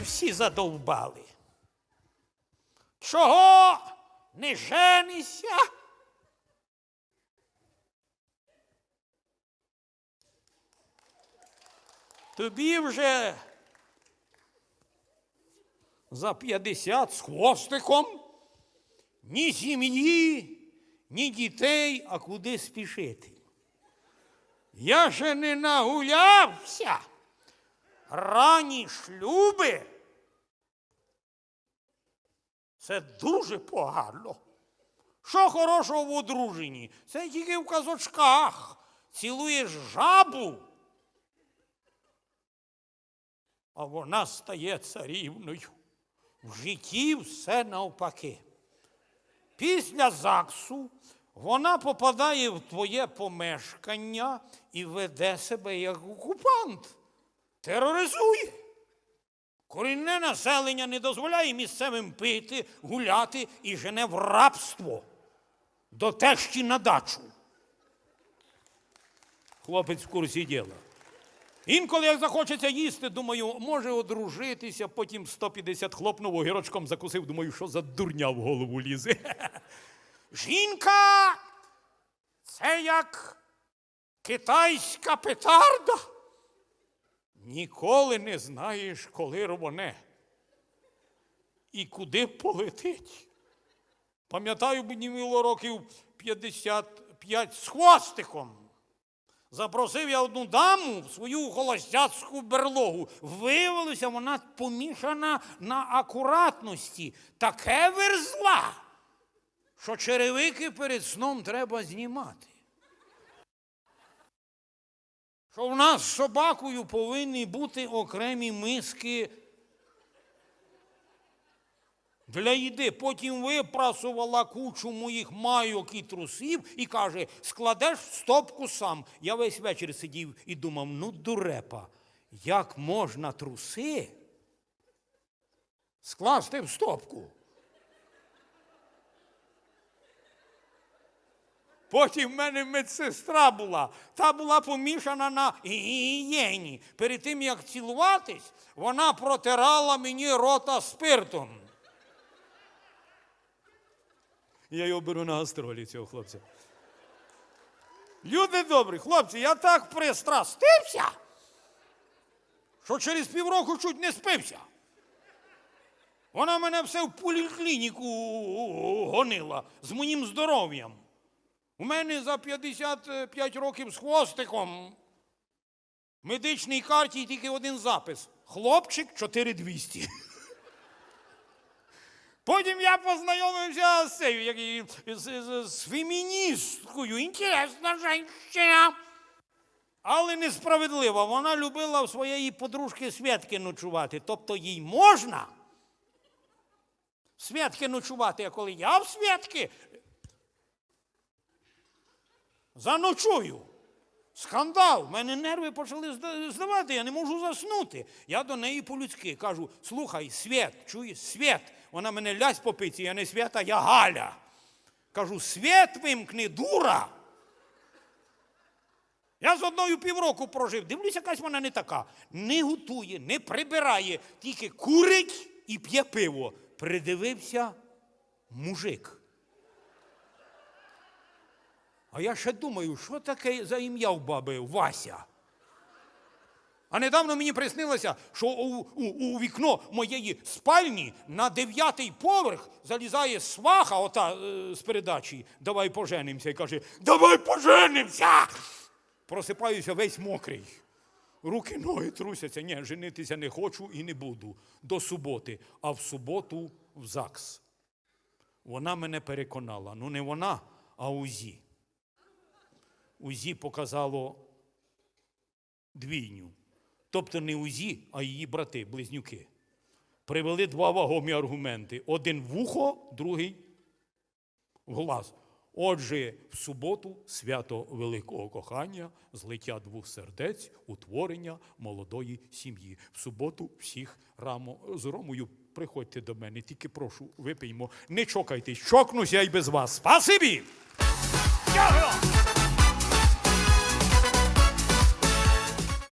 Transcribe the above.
всі задовбали. Чого не женися? Тобі вже за 50 з хвостиком ні сім'ї, ні дітей, а куди спішити. Я ще не нагулявся. Ранні шлюби. Це дуже погано. Що хорошого в одруженні? Це тільки в казочках. Цілуєш жабу, а вона стає царівною. В житті все навпаки. Після ЗАГСу вона попадає в твоє помешкання і веде себе як окупант. Тероризує. Корінне населення не дозволяє місцевим пити, гуляти і жене в рабство до тещі на дачу. Хлопець в курсі діла. Інколи, як захочеться їсти, думаю, може одружитися, потім 150 хлопнув огірочком закусив, думаю, що за дурня в голову лізе. Жінка це як китайська петарда. Ніколи не знаєш, коли рвоне і куди полетить. Пам'ятаю, мені було років 55 з хвостиком. Запросив я одну даму в свою холостяцьку берлогу. Виявилося, вона помішана на акуратності. Таке верзла, що черевики перед сном треба знімати. Що в нас з собакою повинні бути окремі миски для їди. Потім випрасувала кучу моїх майок і трусів і каже, складеш в стопку сам. Я весь вечір сидів і думав, ну дурепа, як можна труси скласти в стопку? Потім в мене медсестра була, та була помішана на гігієні. Перед тим, як цілуватись, вона протирала мені рота спиртом. Я його беру на гастролі цього хлопця. Люди добрі, хлопці, я так пристрастився, що через півроку чуть не спився. Вона мене все в поліклініку гонила з моїм здоров'ям. У мене за 55 років з хвостиком в медичній карті тільки один запис. Хлопчик 4200. Потім я познайомився з цією, з, з, з феміністкою. Інтересна жінка. Але несправедлива. Вона любила в своєї подружки Святки ночувати. Тобто їй можна Святки ночувати, а коли я в Святки заночую. Скандал, в мене нерви почали здавати, я не можу заснути. Я до неї по-людськи кажу: слухай, Свят, чуєш, Свят. Вона мене лясь по я не свята, я Галя. Кажу, свят вимкни, дура. Я з одною півроку прожив. Дивлюся, якась вона не така. Не готує, не прибирає, тільки курить і п'є пиво. Придивився мужик. А я ще думаю, що таке за ім'я в баби Вася? А недавно мені приснилося, що у, у, у вікно моєї спальні на дев'ятий поверх залізає сваха ота е, з передачі Давай поженимося і каже, давай поженимося. Просипаюся весь мокрий. Руки, ноги трусяться. Ні, женитися не хочу і не буду до суботи, а в суботу в ЗАГС. Вона мене переконала. Ну не вона, а УЗІ. УЗІ показало двійню. Тобто не УЗІ, а її брати, близнюки. Привели два вагомі аргументи: один в ухо, другий в глаз. Отже, в суботу свято великого кохання, злиття двох сердець, утворення молодої сім'ї. В суботу всіх рамо з Ромою приходьте до мене, тільки прошу, випиймо. Не чокайтесь, чокнусь я й без вас. Спасибі!